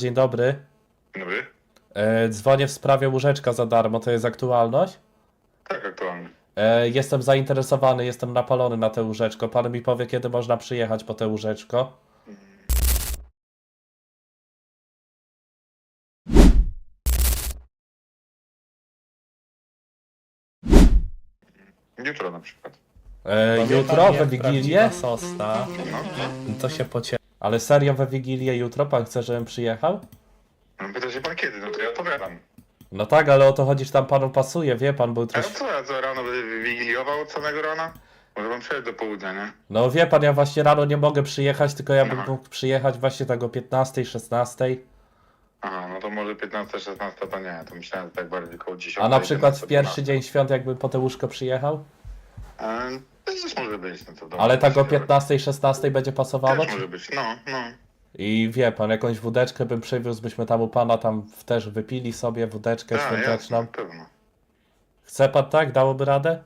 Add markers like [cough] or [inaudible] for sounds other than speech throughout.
Dzień dobry. Dobry? E, dzwonię w sprawie łóżeczka za darmo, to jest aktualność? Tak, aktualnie. E, jestem zainteresowany, jestem napalony na te łóżeczko. Pan mi powie, kiedy można przyjechać po te łóżeczko? Jutro na przykład. E, jutro we Wigilię? Sosta. No, To się pocie... Ale serio we Wigilię jutro pan chce, żebym przyjechał? no pyta się pan kiedy, no to ja odpowiadam. No tak, ale o to chodzi, że tam panu pasuje, wie pan, bo A jutro... co, ja co rano będę wigiliował od samego rana? Może pan przyjechać do południa, nie? No wie pan, ja właśnie rano nie mogę przyjechać, tylko ja bym Aha. mógł przyjechać właśnie tak o 15, 16. Aha, no to może 15, 16 to nie, to myślałem, że tak bardziej koło 10. A na przykład w 11, pierwszy dzień świąt jakby po te łóżko przyjechał? Też może być, no to dobrze. Ale tak o Też 15, 16 będzie pasowało? może być, no, no. I wie pan, jakąś wódeczkę bym przywiózł, byśmy tam u pana tam też wypili sobie wódeczkę Tak, świąteczną. jasne, pewno. Chce pan tak? Dałoby radę?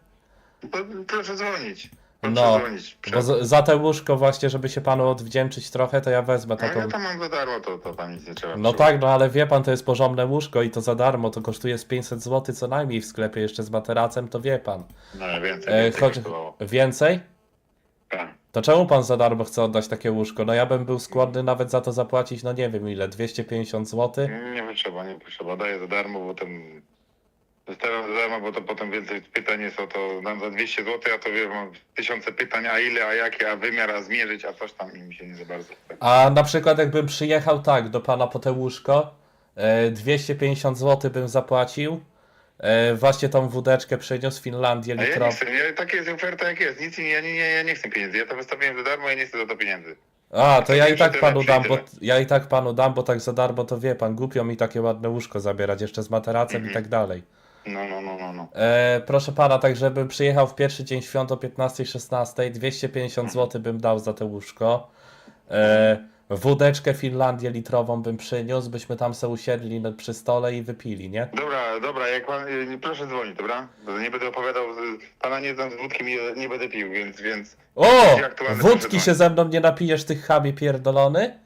To Proszę dzwonić. No. Bo z, za te łóżko właśnie, żeby się panu odwdzięczyć trochę, to ja wezmę taką... ja tam mam za darmo, to, to tam nic nie trzeba. No tak, no ale wie pan, to jest porządne łóżko i to za darmo, to kosztuje z 500 zł co najmniej w sklepie, jeszcze z materacem, to wie pan. No więcej, E, więcej chodź, kosztowało. więcej? Tak. To czemu pan za darmo chce oddać takie łóżko? No ja bym był skłonny nawet za to zapłacić, no nie wiem ile, 250 zł? Nie potrzeba, nie potrzeba. Daję za darmo, bo potem zostawiam za darmo, bo to potem więcej pytań jest o to, dam za 200 zł, a to wiem, mam tysiące pytań, a ile, a jakie, a wymiar, a zmierzyć, a coś tam i mi się nie za bardzo chce. A na przykład jakbym przyjechał tak do pana po te łóżko, e, 250 zł bym zapłacił, e, właśnie tą wódeczkę przyniósł z Finlandii A ja litrową. nie chcę, ja, taka jest oferta jak jest, nic, ja nie, nie, ja nie chcę pieniędzy, ja to wystawiłem za darmo i nie chcę za to pieniędzy. A, to ja i tak panu dam, bo przyjdę. ja i tak panu dam, bo tak za darmo to wie pan, głupio mi takie ładne łóżko zabierać, jeszcze z materacem i Mhm. tak dalej. No, no, no, no, no. E, proszę pana, tak żebym przyjechał w pierwszy dzień świąt o 15-16, 250 zł bym dał za te łóżko. E, wódeczkę Finlandię litrową bym przyniósł, byśmy tam se usiedli na- przy stole i wypili, nie? Dobra, dobra, jak pan, y, proszę dzwonić, dobra? Nie będę opowiadał, y, pana nie znam z wódkiem i nie będę pił, więc, więc... O! Wódki się ze mną nie napijesz, tych chamie pierdolony?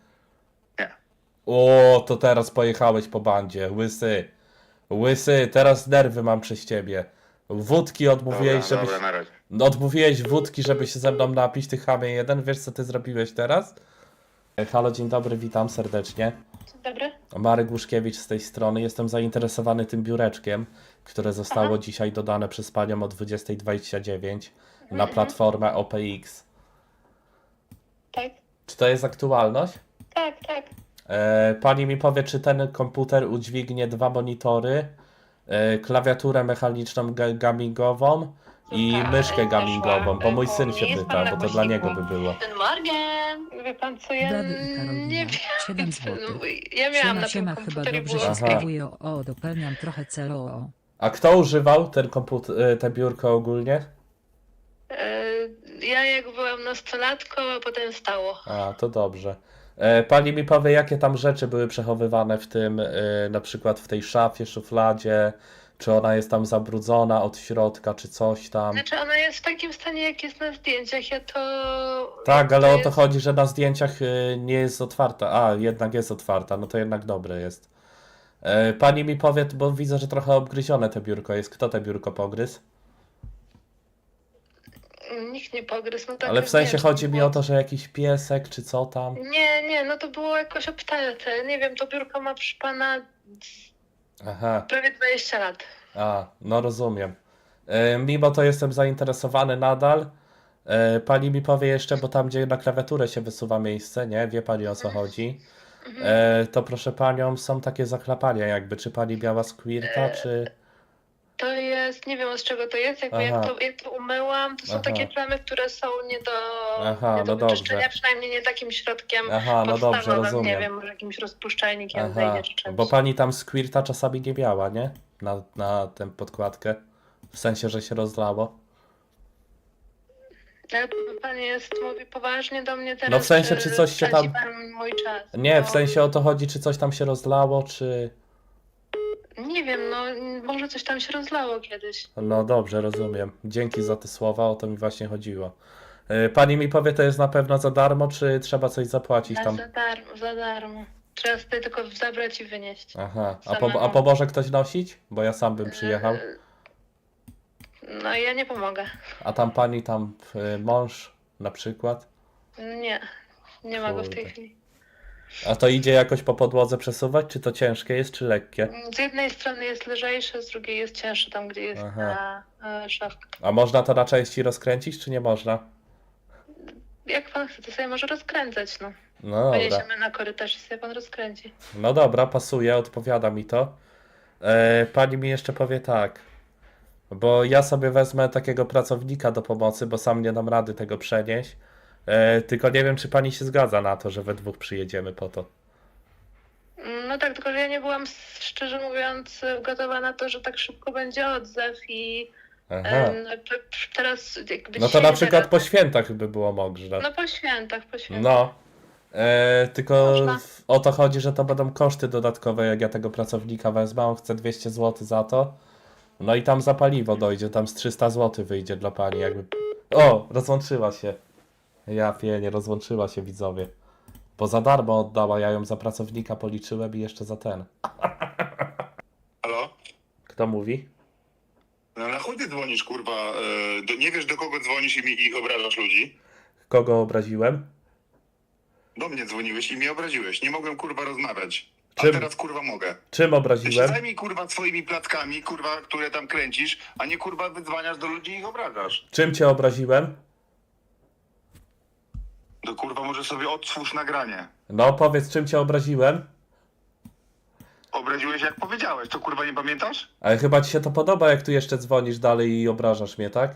Nie. O, to teraz pojechałeś po bandzie, łysy. Łysy, teraz nerwy mam przez ciebie. Wódki odmówiłeś, Dobra, żebyś... dobra, na razie. Odmówiłeś wódki, żeby się ze mną napić, ty chamie jeden. Wiesz, co ty zrobiłeś teraz? E, Halo, dzień dobry, witam serdecznie. Dzień dobry. Marek Łuszkiewicz z tej strony. Jestem zainteresowany tym biureczkiem, które zostało Aha. dzisiaj dodane przez panią o 20.29 na platformę OPX. Tak, Czy to jest aktualność? tak, tak. E, pani mi powie, czy ten komputer udźwignie dwa monitory, e, klawiaturę mechaniczną ga- gamingową i myszkę gamingową, bo mój syn się Jest pyta, bo to dla niego by było. Guten Morgen! Wie pan co, ja Dady i Karolina, nie wiem. 7 zł. Ja miałam Siema, na siema, tym chyba komputerze dobrze się Aha. sprawuje. O, dopełniam trochę celo. A kto używał ten komputer, te biurko ogólnie? E, Ja jak byłam nastolatką, a potem stało. A, to dobrze. E, Pani mi powie, jakie tam rzeczy były przechowywane w tym, e, na przykład w tej szafie, szufladzie, czy ona jest tam zabrudzona od środka, czy coś tam. Znaczy ona jest w takim stanie, jak jest na zdjęciach, ja to... Tak, ale o to jest- chodzi, że na zdjęciach e, nie jest otwarta. A, jednak jest otwarta, no to jednak dobre jest. Pani mi powie, bo widzę, że trochę obgryzione te biurko jest. Kto te biurko pogryzł? Nikt nie pogryzł, no tak Ale w sensie wiem, chodzi mi o to, że jakiś piesek, czy co tam. Nie, nie, no to było jakoś obtarte. Nie wiem, to biurko ma przy pana Aha. prawie 20 lat. A, no rozumiem. E, mimo to jestem zainteresowany nadal. E, pani mi powie jeszcze, bo tam gdzie na klawiaturę się wysuwa miejsce, nie? Wie pani o co chodzi. E, to proszę panią, są takie zaklapania jakby, czy pani miała squirta, czy... Jest, nie wiem z czego to jest, jakby Aha. jak to, jak to umyłam, to są Aha. takie plamy, które są nie do, Aha, nie do no wyczyszczenia, dobrze. przynajmniej nie takim środkiem Aha, no dobrze, podstawowym, nie rozumiem. wiem, może jakimś rozpuszczalnikiem Aha, zejdzie czy czymś. bo pani tam squirta czasami nie miała, nie? Na, na tę podkładkę. W sensie, że się rozlało. Ale pan jest, mówi poważnie do mnie teraz, No w sensie, czy coś się traci tam- pan mój czas. Nie, no, w sensie o to chodzi, czy coś tam się rozlało, czy... Nie wiem, no może coś tam się rozlało kiedyś. No dobrze, rozumiem. Dzięki za te słowa, o to mi właśnie chodziło. E, Pani mi powie, to jest na pewno za darmo, czy trzeba coś zapłacić A tam? za darmo, za darmo. Trzeba sobie tylko zabrać i wynieść. Aha, a, po, a pomoże ktoś nosić? Bo ja sam bym przyjechał. E, No ja nie pomogę. A tam pani, tam y, mąż na przykład? Nie, nie ma go w tej Kurde. chwili. A to idzie jakoś po podłodze przesuwać? Czy to ciężkie jest, czy lekkie? Z jednej strony jest lżejsze, z drugiej jest cięższe, tam gdzie jest Aha. ta e, szafka. A można to na części rozkręcić, czy nie można? Jak pan chce, to sobie może rozkręcać, no. No dobra. Na korytarz i sobie pan rozkręci. No dobra, pasuje, odpowiada mi to. E, pani mi jeszcze powie tak. Bo ja sobie wezmę takiego pracownika do pomocy, bo sam nie dam rady tego przenieść. E, tylko nie wiem, czy pani się zgadza na to, że we dwóch przyjedziemy po to. No tak, tylko że ja nie byłam, szczerze mówiąc, gotowa na to, że tak szybko będzie odzew i Aha. em, no, p- p- teraz jakby No to dzisiaj na przykład po świętach by było można. No po świętach, po świętach. No. E, tylko Można. w- o to chodzi, że to będą koszty dodatkowe, jak ja tego pracownika wezmę. On chce 200 zł za to. No i tam za paliwo dojdzie, tam z 300 zł wyjdzie dla pani. Jakby... O, rozłączyła się. Ja pienie, rozłączyła się widzowie. Bo za darmo oddała, ja ją za pracownika policzyłem i jeszcze za ten. [laughs] Halo? Kto mówi? No na chuj ty dzwonisz, kurwa? e, Do, nie wiesz do kogo dzwonisz i, mi, i obrażasz ludzi? Kogo obraziłem? Do mnie dzwoniłeś i mnie obraziłeś. Nie mogłem kurwa rozmawiać. A Czym? teraz kurwa mogę. Czym Ty się obraziłem? zajmij kurwa swoimi plackami, kurwa, które tam kręcisz, a nie kurwa wydzwaniasz do ludzi i ich obrażasz. Czym cię obraziłem? To kurwa może sobie otwórz nagranie. No powiedz, czym cię obraziłem? Obraziłeś jak powiedziałeś, to kurwa nie pamiętasz? Ale chyba ci się to podoba, jak tu jeszcze dzwonisz dalej i obrażasz mnie, tak?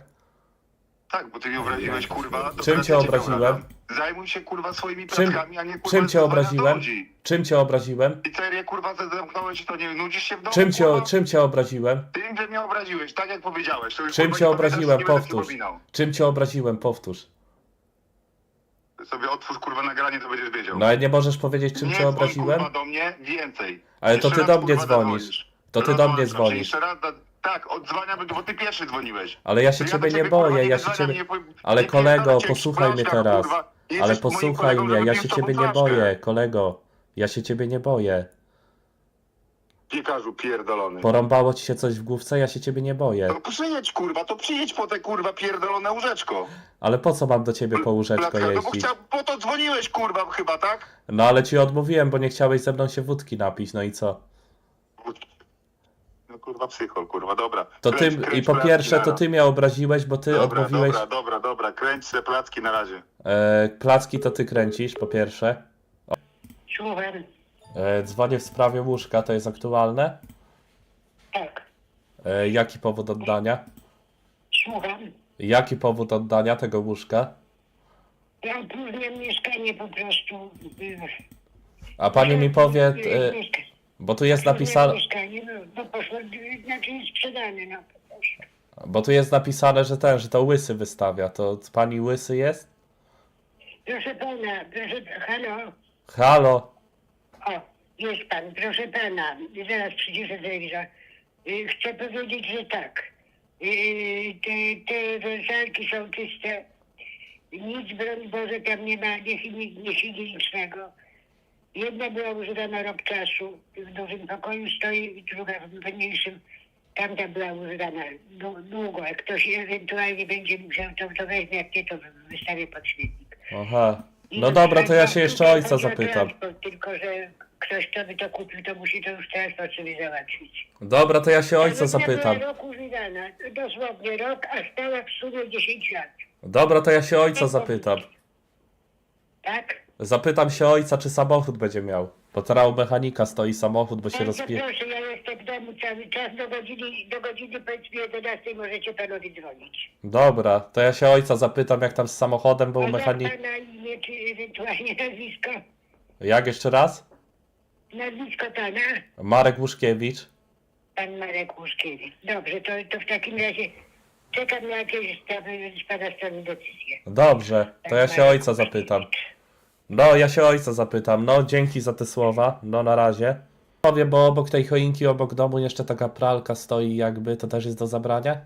Tak, bo ty mnie obraziłeś kurwa. Czym cię ja obraziłem? obrażam. Zajmuj się kurwa swoimi Czym- a nie kurwa czym cię obraziłem? Czym cię obraziłem? Pizzerię kurwa zamknąłeś, to nie nudzisz się w domu? Czym cię, kurwa? czym cię obraziłem? Tym, że mnie obraziłeś, tak jak powiedziałeś. To już, Czym kurwa, cię nie pamiętasz, obraziłem? nie będę Powtórz. przypominał. Czym cię obraziłem? Powtórz. Sobie otwórz kurwa nagranie, to będziesz wiedział. No ale nie możesz powiedzieć, czym nie cię dzwoń, obraziłem? kurwa do mnie więcej. Ale to Jeszcze ty raz, do mnie kurwa, dzwonisz. To ty do mnie Rozłączam się. dzwonisz. Jeszcze raz, da- tak, odzwaniam, bo ty pierwszy dzwoniłeś. Ale ja się ciebie nie boję, ja się ciebie... Ale kolego, posłuchaj mnie teraz. Ale posłuchaj mnie, ja się ciebie nie boję, kolego. Ja się ciebie nie boję. Piekarzu pierdolony. Porąbało ci się coś w główce, ja się ciebie nie boję. To przyjedź kurwa, to przyjedź po te kurwa pierdolone łóżeczko. Ale po co mam do ciebie po łóżeczko Platka, No bo, jeździć? chciał, po to dzwoniłeś kurwa chyba, tak? No ale ci odmówiłem, bo nie chciałeś ze mną się wódki napić, no i co? No kurwa psychol, kurwa, dobra. To ty, Kręć- i kręć po placki pierwsze na to raz. ty mnie obraziłeś, bo ty Dobra, odmówiłeś... dobra, dobra, dobra, kręć te placki na razie. E, placki to ty kręcisz, po pierwsze. Słucham, E, dzwonię w sprawie łóżka, to jest aktualne. tak, E, jaki powód oddania? słucham. Jaki powód oddania tego łóżka? Ja opróżniam mieszkanie po prostu. y, A pani mi powie, e, mieszka- bo tu jest napisane, Mieszkanie, no, bo poszło, y, znaczy jest sprzedane, no po prostu. bo tu jest napisane, że ten, że to łysy wystawia. To pani łysy jest? Proszę pana, proszę, halo, Halo? O, jest pan, proszę pana, zaraz przyjdzie telewizor. Y, Chcę powiedzieć, że tak, y, te, te wersalki są czyste, nic, broń Boże, tam nie ma niehigienicznego. Jedna była używana rok czasu, w dużym pokoju stoi, druga w mniejszym. Tamta była używana dłu- długo. Jak ktoś ewentualnie będzie musiał, to, to weźmie, jak nie, to wystawię pod śmietnik. Aha. No dobra, to ja się jeszcze ojca zapytam. Tylko, że ktoś, kto by to kupił, to musi to już transport sobie załatwić. Dobra, to ja się ojca zapytam. była rok używana, dosłownie rok, a stała w sumie 10 lat. Dobra, to ja się ojca zapytam. Tak? Zapytam się ojca, czy samochód będzie miał. Bo teraz u mechanika stoi samochód, bo się Bardzo rozpie... proszę, domu cały czas, do godziny, do godziny powiedzmy 11 możecie panowie dzwonić. Dobra, to ja się ojca zapytam, jak tam z samochodem, bo A jak mechanika... pana imię, czy ewentualnie [laughs] nazwisko? Jak jeszcze raz? Nazwisko pana? Marek Łuszkiewicz. Pan Marek Łuszkiewicz. Dobrze, to, to w takim razie czekam na jakieś sprawy z pana strony decyzję. Dobrze, to ja się Marek ojca zapytam. Łuszkiewicz. No, ja się ojca zapytam. No, dzięki za te słowa. No, na razie. Powiem, bo obok tej choinki, obok domu jeszcze taka pralka stoi jakby, to też jest do zabrania?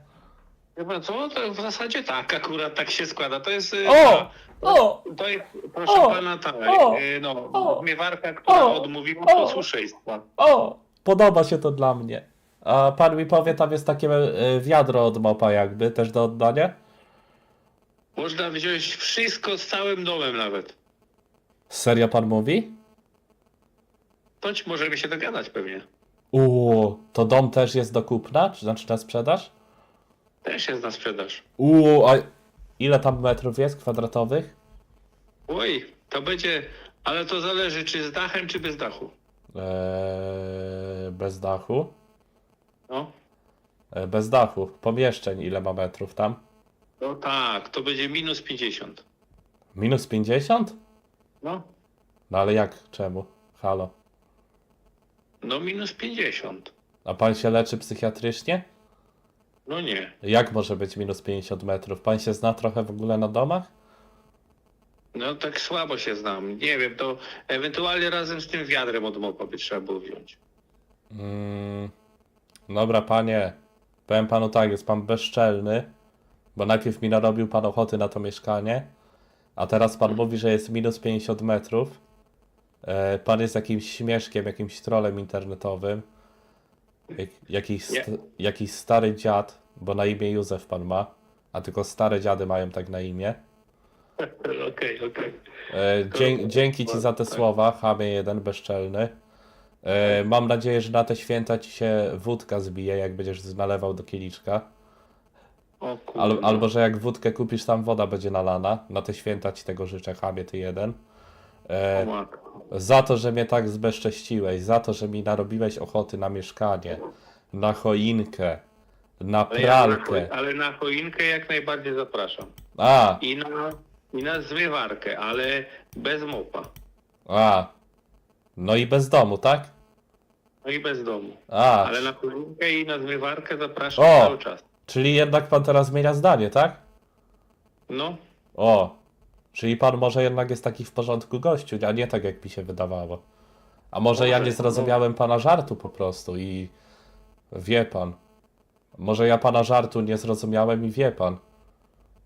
Chyba co? To w zasadzie tak, akurat tak się składa. To jest. y, O! O! To jest, proszę O! pana, ta, O! y, no, O! zmywarka, która O! odmówiła O! posłuszeństwa. O! Podoba się to dla mnie. A pan mi powie, tam jest takie e, wiadro od mopa jakby, też do oddania? Można wziąć wszystko z całym domem nawet. Serio pan mówi? Toć możemy się dogadać pewnie. Uuu, to dom też jest do kupna, czy znaczy na sprzedaż? Też jest na sprzedaż. Uuu, a ile tam metrów jest kwadratowych? Oj, to będzie, ale to zależy czy z dachem, czy bez dachu. Eee, bez dachu? No, E, bez dachu. Pomieszczeń ile ma metrów tam? no tak, to będzie minus 50. Minus 50? No, No ale jak? Czemu? Halo. No minus 50. A pan się leczy psychiatrycznie? No nie. Jak może być minus 50 metrów? Pan się zna trochę w ogóle na domach? No tak słabo się znam. Nie wiem, to ewentualnie razem z tym wiadrem od mopa by trzeba było wziąć. Mm, dobra, panie. Powiem panu tak, jest pan bezczelny, bo najpierw mi narobił pan ochoty na to mieszkanie, a teraz pan mówi, że jest minus 50 metrów. E, pan jest jakimś śmieszkiem, jakimś trolem internetowym. Jak, jakiś, st jakiś stary dziad, bo na imię Józef pan ma, a tylko stare dziady mają tak na imię. [laughs] Okej, okej. E, dzie dzięki ci za te słowa, chamie jeden, bezczelny. E, mam nadzieję, że na te święta ci się wódka zbije, jak będziesz nalewał do kieliczka. Al albo, że jak wódkę kupisz, tam woda będzie nalana. Na te święta ci tego życzę, chamie ty jeden. E. za to, że mnie tak zbezcześciłeś, za to, że mi narobiłeś ochoty na mieszkanie, na choinkę, na Ale, ja na, pralkę. cho- ale na choinkę jak najbardziej zapraszam. A, I na, I na zmywarkę, ale bez mopa. a. No i bez domu, tak? No i bez domu. A, Ale na choinkę i na zmywarkę zapraszam O! cały czas. czyli jednak pan teraz zmienia zdanie, tak? No, O, czyli pan może jednak jest taki w porządku gościu, a nie tak jak mi się wydawało. A może ja nie zrozumiałem pana żartu po prostu i wie pan. Może ja pana żartu nie zrozumiałem i wie pan.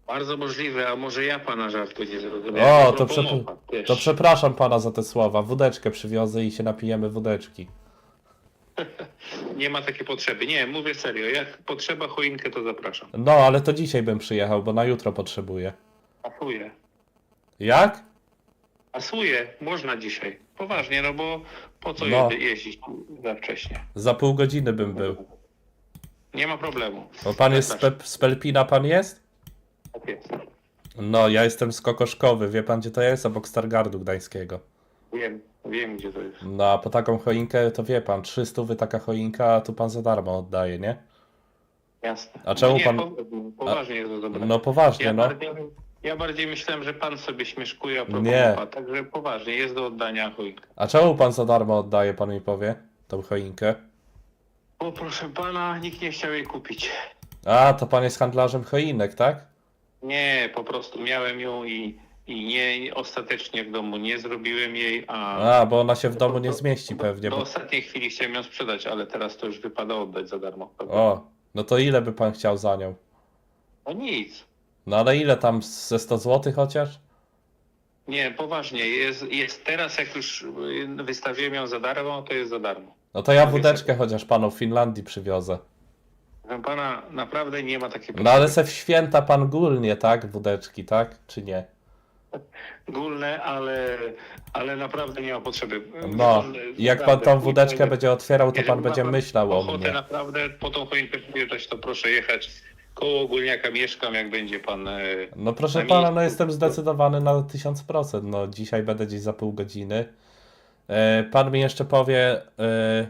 bardzo możliwe, a może ja pana żartu nie zrozumiałem. O, to, przep- wiesz. to przepraszam pana za te słowa. Wódeczkę przywiozę i się napijemy wódeczki. [laughs] Nie ma takiej potrzeby. Nie, mówię serio. Jak potrzeba choinkę, to zapraszam. No, ale to dzisiaj bym przyjechał, bo na jutro potrzebuję. Asuję. Jak? Asuję. Można dzisiaj. Poważnie, no bo po co No. je- jeździć za wcześnie? Za pół godziny bym był. Nie ma problemu. Bo pan jest z. Pe- z Pelpina, pan jest? Tak jest. No, ja jestem z Kokoszkowy. Wie pan, gdzie to jest? Obok Stargardu Gdańskiego. Wiem, wiem gdzie to jest. No, a po taką choinkę to wie pan, 300 wy taka choinka, a tu pan za darmo oddaje, nie? Jasne. A czemu nie, pan- po- Poważnie jest to dobre. No poważnie, ja, no. bardziej, ja bardziej myślałem, że pan sobie śmieszkuje a propos Nie. mopa, także poważnie, jest do oddania choinka. A czemu pan za darmo oddaje, pan mi powie, tą choinkę? O proszę pana, nikt nie chciał jej kupić. A, to pan jest handlarzem choinek, tak? Nie, po prostu miałem ją i, i nie, ostatecznie w domu nie zrobiłem jej, a A, bo ona się w domu nie zmieści pewnie, do bo... ostatniej chwili chciałem ją sprzedać, ale teraz to już wypada oddać za darmo. O, no to ile by pan chciał za nią? No nic. No ale ile tam, ze 100 zł chociaż? Nie, poważnie, jest, jest teraz jak już wystawiłem ją za darmo, to jest za darmo. No to ja wódeczkę chociaż panu w Finlandii przywiozę. Proszę pana, naprawdę nie ma takiej No ale se w święta pan gulnie, tak? Wódeczki, tak? Czy nie? Gulne, ale, ale naprawdę nie ma potrzeby. No, jak pan tą wódeczkę będzie otwierał, to pan będzie myślał o ochotę mnie. naprawdę po tą choinkę przyjeżdżać, to proszę jechać. Koło ogólniaka mieszkam, jak będzie pan... e, No proszę Na pana, no jestem zdecydowany na 1000%. No dzisiaj będę gdzieś za pół godziny. E, pan mi jeszcze powie, e,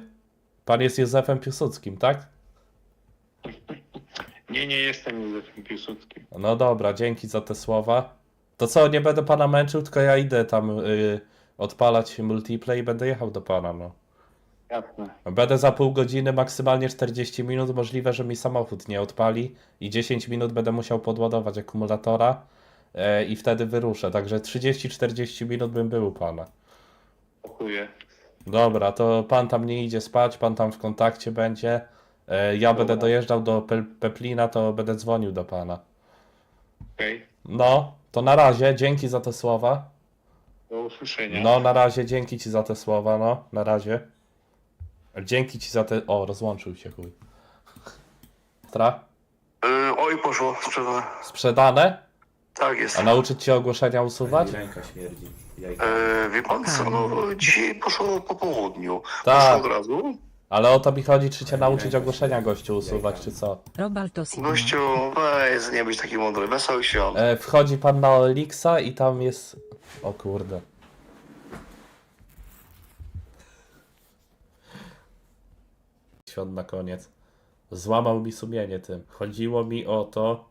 pan jest Józefem Piłsudskim, tak? [laughs] Nie, nie jestem Józefem Piłsudskim. No dobra, dzięki za te słowa. To co, nie będę pana męczył, tylko ja idę tam y, odpalać multiplay i będę jechał do pana, no. Jasne. Będę za pół godziny, maksymalnie 40 minut. Możliwe, że mi samochód nie odpali i 10 minut będę musiał podładować akumulatora e, i wtedy wyruszę. Także 30-40 minut bym był u pana. Dziękuję. Dobra, to pan tam nie idzie spać, pan tam w kontakcie będzie. E, ja będę Dobra. dojeżdżał do Pe Peplina, to będę dzwonił do pana. Okej, No, to na razie, dzięki za te słowa. do usłyszenia. No, na razie, dzięki ci za te słowa, no, na razie. Dzięki ci za te... O, rozłączył się chuj. Tra? Yy, oj, poszło sprzedane. Sprzedane? Tak jest. A nauczyć cię ogłoszenia usuwać? Ręka śmierdzi. Yy, wie pan co, no, dzisiaj poszło po południu. Tak. Poszło od razu. Ale o to mi chodzi, czy cię nauczyć ogłoszenia gościu usuwać, czy co? Robal to Sigma. Gościu, weź, nie być taki mądry. Wesołych świąt. E, wchodzi pan na Elixa i tam jest... O kurde. Świąt na koniec. Złamał mi sumienie tym. Chodziło mi o to...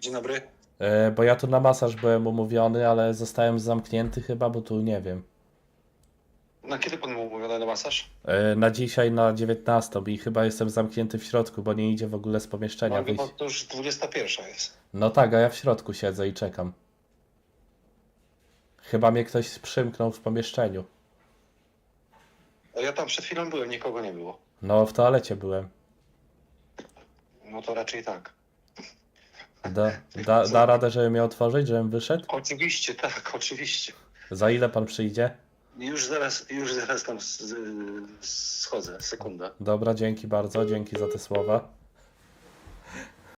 Dzień dobry. E, bo ja tu na masaż byłem umówiony, ale zostałem zamknięty chyba, bo tu nie wiem. Na kiedy pan był umówiony na masaż? E, na dzisiaj na 19 i chyba jestem zamknięty w środku, bo nie idzie w ogóle z No, pomieszczenia pan, wyjść. to już 21 jest. No tak, a ja w środku siedzę i czekam. Chyba mnie ktoś przymknął w pomieszczeniu. Ja tam przed chwilą byłem, nikogo nie było. No, w toalecie byłem. No to raczej tak. Da, da, da radę, żeby mnie otworzyć, żebym wyszedł? Oczywiście, tak, oczywiście. Za ile pan przyjdzie? Już zaraz, już zaraz tam z, z, schodzę, sekunda. Dobra, dzięki bardzo, dzięki za te słowa.